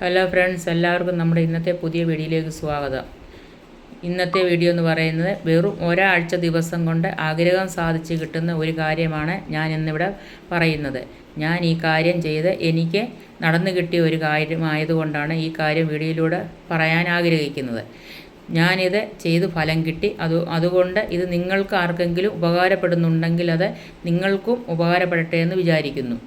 Hello friends എല്ലാവർക്കും നമ്മുടെ ഇന്നത്തെ പുതിയ വീഡിയോയിലേക്ക് സ്വാഗതം. ഇന്നത്തെ വീഡിയോ എന്ന് പറയുന്നത് വെറും ഒരാഴ്ച ദിവസം കൊണ്ട് ആഗ്രഹം സാധിച്ച് കിട്ടുന്ന ഒരു കാര്യമാണ് ഞാൻ ഇന്നിവിടെ പറയുന്നത്. ഞാൻ ഈ കാര്യം ചെയ്ത് എനിക്ക് നടന്നു കിട്ടിയ ഒരു കാര്യമായതുകൊണ്ടാണ് ഈ കാര്യം വീഡിയോയിലൂടെ പറയാൻ ആഗ്രഹിക്കുന്നത്. ഞാനിത് ചെയ്ത് ഫലം കിട്ടി. അത് അതുകൊണ്ട് ഇത് നിങ്ങൾക്ക് ആർക്കെങ്കിലും ഉപകാരപ്പെടുന്നുണ്ടെങ്കിൽ അത് നിങ്ങൾക്കും ഉപകാരപ്പെടട്ടെ എന്ന് വിചാരിക്കുന്നു.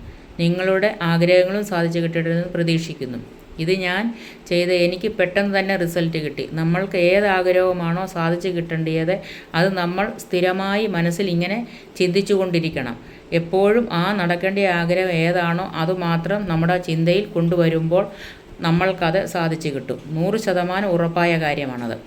നിങ്ങളുടെ ആഗ്രഹങ്ങളും സാധിച്ചു കിട്ടട്ടെ എന്ന് പ്രതീക്ഷിക്കുന്നു. ഇത് ഞാൻ ചെയ്ത് എനിക്ക് പെട്ടെന്ന് തന്നെ റിസൾട്ട് കിട്ടി. നമ്മൾക്ക് ഏത് ആഗ്രഹമാണോ സാധിച്ചു കിട്ടേണ്ടത് അത് നമ്മൾ സ്ഥിരമായി മനസ്സിൽ ഇങ്ങനെ ചിന്തിച്ചു കൊണ്ടിരിക്കണം എപ്പോഴും ആ നടക്കേണ്ട ആഗ്രഹം ഏതാണോ അത് മാത്രം നമ്മുടെ ചിന്തയിൽ കൊണ്ടുവരുമ്പോൾ നമ്മൾക്കത് സാധിച്ചു കിട്ടും. നൂറ് ശതമാനം ഉറപ്പായ കാര്യമാണത്.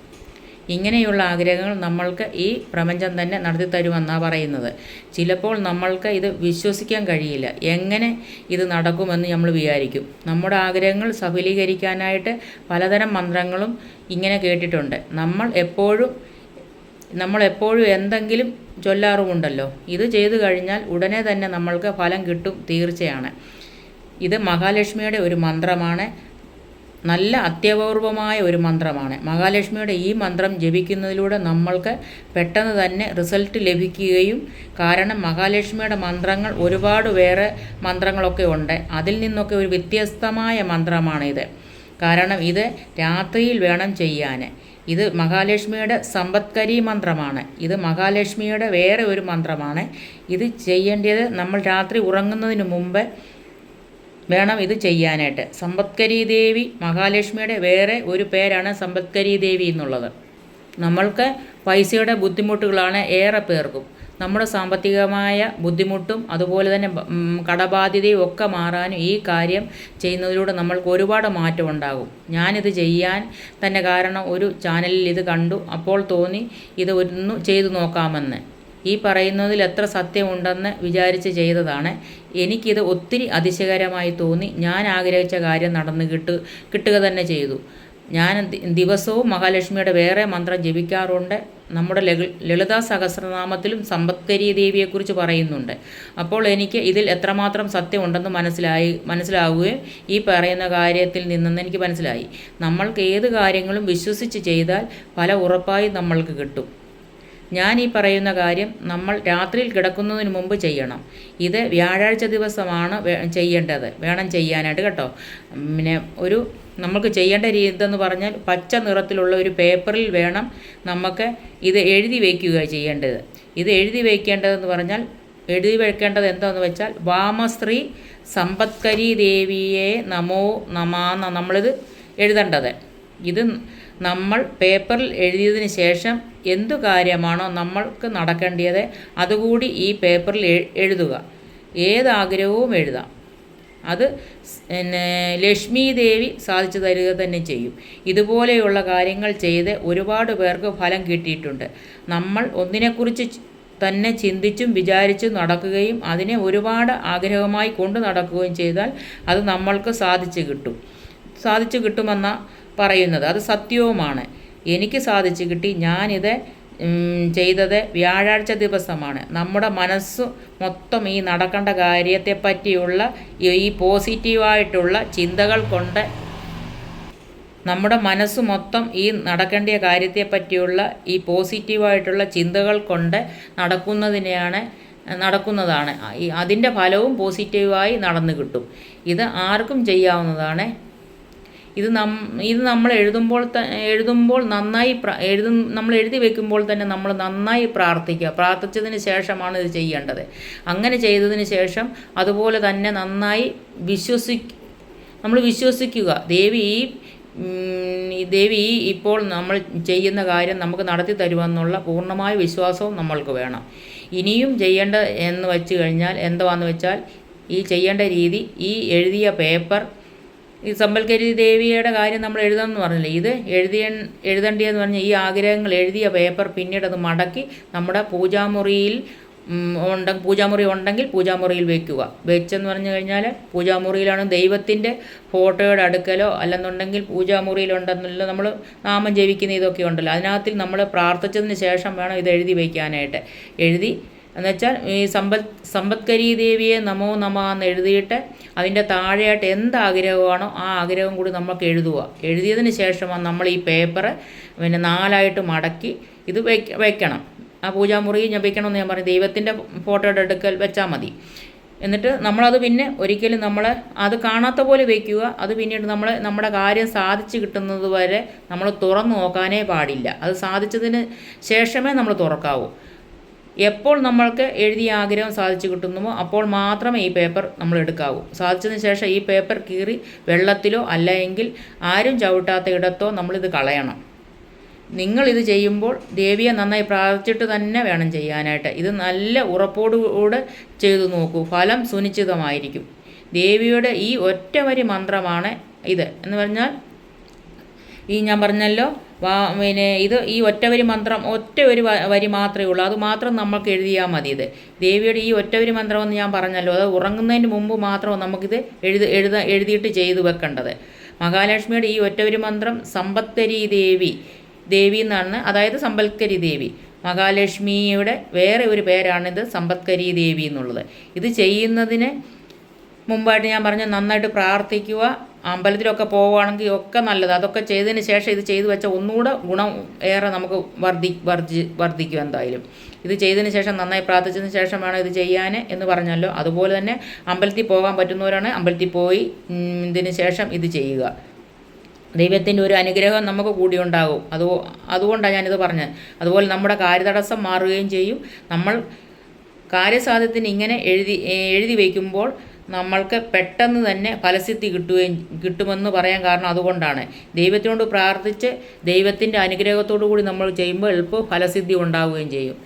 ഇങ്ങനെയുള്ള ആഗ്രഹങ്ങൾ നമ്മൾക്ക് ഈ പ്രപഞ്ചം തന്നെ നടത്തി തരുമെന്നാണ് പറയുന്നത്. ചിലപ്പോൾ നമ്മൾക്ക് ഇത് വിശ്വസിക്കാൻ കഴിയില്ല. എങ്ങനെ ഇത് നടക്കുമെന്ന് നമ്മൾ വിചാരിക്കും. നമ്മുടെ ആഗ്രഹങ്ങൾ സഫലീകരിക്കാനായിട്ട് പലതരം മന്ത്രങ്ങളും ഇങ്ങനെ കേട്ടിട്ടുണ്ട്. നമ്മൾ എപ്പോഴും നമ്മൾ എപ്പോഴും എന്തെങ്കിലും ചൊല്ലാറുമുണ്ടല്ലോ. ഇത് ചെയ്തു കഴിഞ്ഞാൽ ഉടനെ തന്നെ നമ്മൾക്ക് ഫലം കിട്ടും തീർച്ചയാണ്. ഇത് മഹാലക്ഷ്മിയുടെ ഒരു മന്ത്രമാണ്. നല്ല അത്യപൂർവമായ ഒരു മന്ത്രമാണ്. മഹാലക്ഷ്മിയുടെ ഈ മന്ത്രം ജപിക്കുന്നതിലൂടെ നമ്മൾക്ക് പെട്ടെന്ന് തന്നെ റിസൾട്ട് ലഭിക്കുകയും കാരണം മഹാലക്ഷ്മിയുടെ മന്ത്രങ്ങൾ ഒരുപാട് വേറെ മന്ത്രങ്ങളൊക്കെ ഉണ്ട്. അതിൽ നിന്നൊക്കെ ഒരു വ്യത്യസ്തമായ മന്ത്രമാണിത്. കാരണം ഇത് രാത്രിയിൽ വേണം ചെയ്യാൻ ഇത് മഹാലക്ഷ്മിയുടെ സമ്പത്കരി മന്ത്രമാണ്. ഇത് മഹാലക്ഷ്മിയുടെ വേറെ ഒരു മന്ത്രമാണ്. ഇത് ചെയ്യേണ്ടത് നമ്മൾ രാത്രി ഉറങ്ങുന്നതിന് മുമ്പ് വേണം ഇത് ചെയ്യാനായിട്ട്. സമ്പത്കരി ദേവി മഹാലക്ഷ്മിയുടെ വേറെ ഒരു പേരാണ് സമ്പത്കരി ദേവി എന്നുള്ളത്. നമ്മൾക്ക് പൈസയുടെ ബുദ്ധിമുട്ടുകളാണ് ഏറെ പേർക്കും. നമ്മുടെ സാമ്പത്തികമായ ബുദ്ധിമുട്ടും അതുപോലെ തന്നെ കടബാധ്യതയും ഒക്കെ മാറാനും ഈ കാര്യം ചെയ്യുന്നതിലൂടെ നമ്മൾക്ക് ഒരുപാട് മാറ്റം ഉണ്ടാകും. ഞാനിത് ചെയ്യാൻ തന്നെ കാരണം ഒരു ചാനലിൽ ഇത് കണ്ടു. അപ്പോൾ തോന്നി ഇത് ഒന്ന് ചെയ്തു നോക്കാമെന്ന്. ഈ പറയുന്നതിൽ എത്ര സത്യമുണ്ടെന്ന് വിചാരിച്ച് ചെയ്തതാണ്. എനിക്കിത് ഒത്തിരി അതിശയകരമായി തോന്നി. ഞാൻ ആഗ്രഹിച്ച കാര്യം നടന്നു കിട്ടു കിട്ടുക തന്നെ ചെയ്തു. ഞാൻ ദിവസവും മഹാലക്ഷ്മിയുടെ വേറെ മന്ത്രം ജപിക്കാറുണ്ട്. നമ്മുടെ ലളിതാ സഹസ്രനാമത്തിലും സമ്പത്കരി ദേവിയെക്കുറിച്ച് പറയുന്നുണ്ട്. അപ്പോൾ എനിക്ക് ഇതിൽ എത്രമാത്രം സത്യമുണ്ടെന്ന് മനസ്സിലായി മനസ്സിലാവുകയും ഈ പറയുന്ന കാര്യത്തിൽ നിന്നെന്ന് എനിക്ക് മനസ്സിലായി. നമ്മൾക്ക് ഏത് കാര്യങ്ങളും വിശ്വസിച്ച് ചെയ്താൽ പല ഉറപ്പായി നമ്മൾക്ക് കിട്ടും. ഞാൻ ഈ പറയുന്ന കാര്യം നമ്മൾ രാത്രിയിൽ കിടക്കുന്നതിന് മുമ്പ് ചെയ്യണം. ഇത് വ്യാഴാഴ്ച ദിവസമാണ് ചെയ്യേണ്ടത്. വേണം ചെയ്യാനായിട്ട് കേട്ടോ. പിന്നെ ഒരു നമുക്ക് ചെയ്യേണ്ട രീതി എന്ന് പറഞ്ഞാൽ പച്ച നിറത്തിലുള്ള ഒരു പേപ്പറിൽ വേണം നമുക്ക് ഇത് എഴുതി വയ്ക്കുക ചെയ്യേണ്ടത്. ഇത് എഴുതി വയ്ക്കേണ്ടതെന്ന് പറഞ്ഞാൽ എഴുതി വയ്ക്കേണ്ടത് എന്താണെന്ന് വെച്ചാൽ വാമശ്രീ സമ്പത്കരി ദേവിയെ നമോ നമാന്ന നമ്മളിത് എഴുതേണ്ടത്. ഇത് നമ്മൾ പേപ്പറിൽ എഴുതിയതിന് ശേഷം എന്തു കാര്യമാണോ നമ്മൾക്ക് നടക്കേണ്ടത് അതുകൂടി ഈ പേപ്പറിൽ എഴുതുക. ഏതാഗ്രഹവും എഴുതാം. അത് പിന്നെ ലക്ഷ്മി ദേവി സാധിച്ചു തരിക തന്നെ ചെയ്യും. ഇതുപോലെയുള്ള കാര്യങ്ങൾ ചെയ്ത് ഒരുപാട് പേർക്ക് ഫലം കിട്ടിയിട്ടുണ്ട്. നമ്മൾ ഒന്നിനെക്കുറിച്ച് തന്നെ ചിന്തിച്ചും വിചാരിച്ചും നടക്കുകയും അതിനെ ഒരുപാട് ആഗ്രഹമായി കൊണ്ടു നടക്കുകയും ചെയ്താൽ അത് നമ്മൾക്ക് സാധിച്ചു കിട്ടും. സാധിച്ചു കിട്ടുമെന്ന പറയുന്നത്. അത് സത്യവുമാണ്. എനിക്ക് സാധിച്ചു കിട്ടി. ഞാനിത് ചെയ്തത് വ്യാഴാഴ്ച ദിവസമാണ്. നമ്മുടെ മനസ്സ് മൊത്തം ഈ നടക്കേണ്ട കാര്യത്തെ പറ്റിയുള്ള ഈ പോസിറ്റീവായിട്ടുള്ള ചിന്തകൾ കൊണ്ട് നമ്മുടെ മനസ്സ് മൊത്തം ഈ നടക്കേണ്ട കാര്യത്തെ പറ്റിയുള്ള ഈ പോസിറ്റീവായിട്ടുള്ള ചിന്തകൾ കൊണ്ട് നടക്കുന്നതിനെയാണ് നടക്കുന്നതാണ്. അതിന്റെ ഫലവും പോസിറ്റീവായി നടന്നു കിട്ടും. ഇത് ആർക്കും ചെയ്യാവുന്നതാണ്. ഇത് നം ഇത് നമ്മൾ എഴുതുമ്പോൾ എഴുതുമ്പോൾ നന്നായി എഴുതു നമ്മൾ എഴുതി വെക്കുമ്പോൾ തന്നെ നമ്മൾ നന്നായി പ്രാർത്ഥിക്കുക. പ്രാർത്ഥിച്ചതിന് ശേഷമാണ് ഇത് ചെയ്യേണ്ടത്. അങ്ങനെ ചെയ്തതിന് ശേഷം അതുപോലെ തന്നെ നന്നായി വിശ്വസി നമ്മൾ വിശ്വസിക്കുക. ദേവി ഈ ദേവി ഇപ്പോൾ നമ്മൾ ചെയ്യുന്ന കാര്യം നമുക്ക് നടത്തി തരുമെന്നുള്ള പൂർണമായ വിശ്വാസവും നമ്മൾക്ക് വേണം. ഇനിയും ചെയ്യേണ്ട എന്ന് വെച്ച് കഴിഞ്ഞാൽ എന്തുവാന്ന് വെച്ചാൽ ഈ ചെയ്യേണ്ട രീതി ഈ എഴുതിയ പേപ്പർ ഈ സമ്പൽക്കരി ദേവിയുടെ കാര്യം നമ്മൾ എഴുതാമെന്ന് പറഞ്ഞില്ലേ? ഇത് എഴുതിയ എഴുതേണ്ടതെന്ന് പറഞ്ഞാൽ ഈ ആഗ്രഹങ്ങൾ എഴുതിയ പേപ്പർ പിന്നീട് അത് മടക്കി നമ്മുടെ പൂജാമുറിയിൽ ഉണ്ട പൂജാമുറി ഉണ്ടെങ്കിൽ പൂജാമുറിയിൽ വെക്കുക. വെച്ചെന്ന് പറഞ്ഞു കഴിഞ്ഞാൽ പൂജാമുറിയിലാണ് ദൈവത്തിന്റെ ഫോട്ടോയുടെ അടുക്കലോ അല്ലെന്നുണ്ടെങ്കിൽ പൂജാമുറിയിലുണ്ടെന്നല്ലോ നമ്മൾ നാമം ജപിക്കുന്ന ഇതൊക്കെ ഉണ്ടല്ലോ. അതിനകത്തിൽ നമ്മൾ പ്രാർത്ഥിച്ചതിന് ശേഷം വേണം ഇത് എഴുതി വയ്ക്കാനായിട്ട് എഴുതി എന്നുവെച്ചാൽ ഈ സമ്പത് സമ്പത്കരി ദേവിയെ നമോ നമ എന്ന് എഴുതിയിട്ട് അതിന്റെ താഴെയായിട്ട് എന്ത് ആഗ്രഹമാണോ ആ ആഗ്രഹം കൂടി നമുക്ക് എഴുതുക. എഴുതിയതിന് ശേഷമാണ് നമ്മൾ ഈ പേപ്പർ പിന്നെ നാലായിട്ട് മടക്കി ഇത് വയ്ക്ക വയ്ക്കണം ആ പൂജാമുറി ഞാൻ വയ്ക്കണമെന്ന് ഞാൻ പറഞ്ഞു. ദൈവത്തിന്റെ ഫോട്ടോയുടെ എടുക്കൽ വെച്ചാൽ മതി. എന്നിട്ട് നമ്മളത് പിന്നെ ഒരിക്കലും നമ്മൾ അത് കാണാത്ത പോലെ വയ്ക്കുക അത് പിന്നീട് നമ്മൾ നമ്മുടെ കാര്യം സാധിച്ചു കിട്ടുന്നത് വരെ നമ്മൾ തുറന്നു നോക്കാനേ പാടില്ല. അത് സാധിച്ചതിന് ശേഷമേ നമ്മൾ തുറക്കാവൂ. എപ്പോൾ നമ്മൾക്ക് എഴുതിയ ആഗ്രഹം സാധിച്ചു കിട്ടുന്നുവോ അപ്പോൾ മാത്രമേ ഈ പേപ്പർ നമ്മൾ എടുക്കാവൂ. സാധിച്ചതിന് ശേഷം ഈ പേപ്പർ കീറി വെള്ളത്തിലോ അല്ലെങ്കിൽ ആരും ചവിട്ടാത്ത ഇടത്തോ നമ്മളിത് കളയണം. നിങ്ങളിത് ചെയ്യുമ്പോൾ ദേവിയെ നന്നായി പ്രാർത്ഥിച്ചിട്ട് തന്നെ വേണം ചെയ്യാനായിട്ട്. ഇത് നല്ല ഉറപ്പോടുകൂടെ ചെയ്തു നോക്കൂ. ഫലം സുനിശ്ചിതമായിരിക്കും. ദേവിയുടെ ഈ ഒറ്റ വരി മന്ത്രമാണ് ഇത്. എന്ന് പറഞ്ഞാൽ ഈ ഞാൻ പറഞ്ഞല്ലോ വാ പിന്നെ ഇത് ഈ ഒറ്റവരി മന്ത്രം ഒറ്റ ഒരു വരി മാത്രമേ ഉള്ളൂ. അത് മാത്രം നമുക്ക് എഴുതിയാൽ മതി ഇത്. ദേവിയുടെ ഈ ഒറ്റവരി മന്ത്രം മന്ത്രമെന്ന് ഞാൻ പറഞ്ഞല്ലോ. അത് ഉറങ്ങുന്നതിന് മുമ്പ് മാത്രം നമുക്കിത് എഴുതി എഴുത എഴുതിയിട്ട് ചെയ്തു വെക്കേണ്ടത്. മഹാലക്ഷ്മിയുടെ ഈ ഒറ്റവരി മന്ത്രം സമ്പത്തരി ദേവി ദേവി എന്നാണ്. അതായത് സമ്പൽക്കരി ദേവി. മഹാലക്ഷ്മിയുടെ വേറെ ഒരു പേരാണിത് സമ്പത്കരി ദേവി എന്നുള്ളത്. ഇത് ചെയ്യുന്നതിന് മുമ്പായിട്ട് ഞാൻ പറഞ്ഞു നന്നായിട്ട് പ്രാർത്ഥിക്കുക. അമ്പലത്തിലൊക്കെ പോവുകയാണെങ്കിൽ ഒക്കെ നല്ലത്. അതൊക്കെ ചെയ്തതിന് ശേഷം ഇത് ചെയ്തു വെച്ചാൽ ഒന്നുകൂടെ ഗുണം ഏറെ നമുക്ക് വർദ്ധി വർദ്ധി വർദ്ധിക്കും എന്തായാലും. ഇത് ചെയ്തതിന് ശേഷം നന്നായി പ്രാർത്ഥിച്ചതിന് ശേഷം വേണം ഇത് ചെയ്യാൻ എന്ന് പറഞ്ഞല്ലോ. അതുപോലെ തന്നെ അമ്പലത്തിൽ പോകാൻ പറ്റുന്നവരാണ് അമ്പലത്തിൽ പോയി ഇതിന് ശേഷം ഇത് ചെയ്യുക. ദൈവത്തിന്റെ ഒരു അനുഗ്രഹം നമുക്ക് കൂടി ഉണ്ടാകും. അത് അതുകൊണ്ടാണ് ഞാനിത് പറഞ്ഞത്. അതുപോലെ നമ്മുടെ കാര്യതടസ്സം മാറുകയും ചെയ്യും. നമ്മൾ കാര്യസാധ്യത്തിന് ഇങ്ങനെ എഴുതി എഴുതി വയ്ക്കുമ്പോൾ നമ്മൾക്ക് പെട്ടെന്ന് തന്നെ ഫലസിദ്ധി കിട്ടുകയും കിട്ടുമെന്ന് പറയാൻ കാരണം അതുകൊണ്ടാണ്. ദൈവത്തിനോട് പ്രാർത്ഥിച്ച് ദൈവത്തിന്റെ അനുഗ്രഹത്തോടു കൂടി നമ്മൾ ചെയ്യുമ്പോൾ എളുപ്പം ഫലസിദ്ധി ഉണ്ടാവുകയും ചെയ്യും.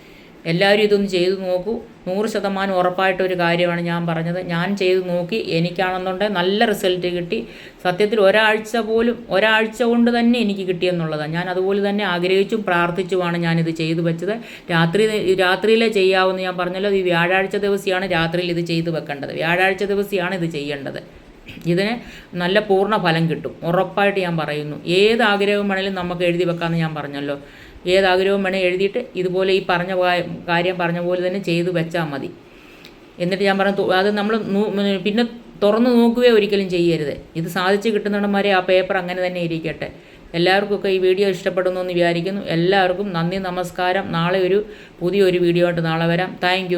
എല്ലാവരും ഇതൊന്ന് ചെയ്തു നോക്കൂ. നൂറ് ശതമാനം ഉറപ്പായിട്ടൊരു കാര്യമാണ് ഞാൻ പറഞ്ഞത്. ഞാൻ ചെയ്തു നോക്കി എനിക്കാണെന്നുണ്ടെങ്കിൽ നല്ല റിസൾട്ട് കിട്ടി. സത്യത്തിൽ ഒരാഴ്ച പോലും ഒരാഴ്ച കൊണ്ട് തന്നെ എനിക്ക് കിട്ടിയെന്നുള്ളതാണ് ഞാൻ അതുപോലെ തന്നെ ആഗ്രഹിച്ചും പ്രാർത്ഥിച്ചുമാണ് ഞാനിത് ചെയ്തു വെച്ചത്. രാത്രി രാത്രിയിലെ ചെയ്യാവുന്ന ഞാൻ പറഞ്ഞല്ലോ ഈ വ്യാഴാഴ്ച ദിവസമാണ് രാത്രിയിൽ ഇത് ചെയ്തു വെക്കേണ്ടത്. വ്യാഴാഴ്ച ദിവസമാണ് ഇത് ചെയ്യേണ്ടത്. ഇതിന് നല്ല പൂർണ ഫലം കിട്ടും. ഉറപ്പായിട്ട് ഞാൻ പറയുന്നു. ഏത് ആഗ്രഹം വേണേലും നമുക്ക് എഴുതി വെക്കാമെന്ന് ഞാൻ പറഞ്ഞല്ലോ. ഏത് ആഗ്രഹവും വേണേൽ എഴുതിയിട്ട് ഇതുപോലെ ഈ പറഞ്ഞ കാര്യം പറഞ്ഞ പോലെ തന്നെ ചെയ്തു വെച്ചാൽ മതി. എന്നിട്ട് ഞാൻ പറഞ്ഞു അത് നമ്മൾ പിന്നെ തുറന്നു നോക്കുകയോ ഒരിക്കലും ചെയ്യരുത്. ഇത് സാധിച്ച് കിട്ടുന്നവന്മാരെ ആ പേപ്പർ അങ്ങനെ തന്നെ ഇരിക്കട്ടെ. എല്ലാവർക്കൊക്കെ ഈ വീഡിയോ ഇഷ്ടപ്പെടുന്നു എന്ന് വിചാരിക്കുന്നു. എല്ലാവർക്കും നന്ദി നമസ്കാരം. നാളെ ഒരു പുതിയൊരു വീഡിയോ ആയിട്ട് നാളെ വരാം. താങ്ക്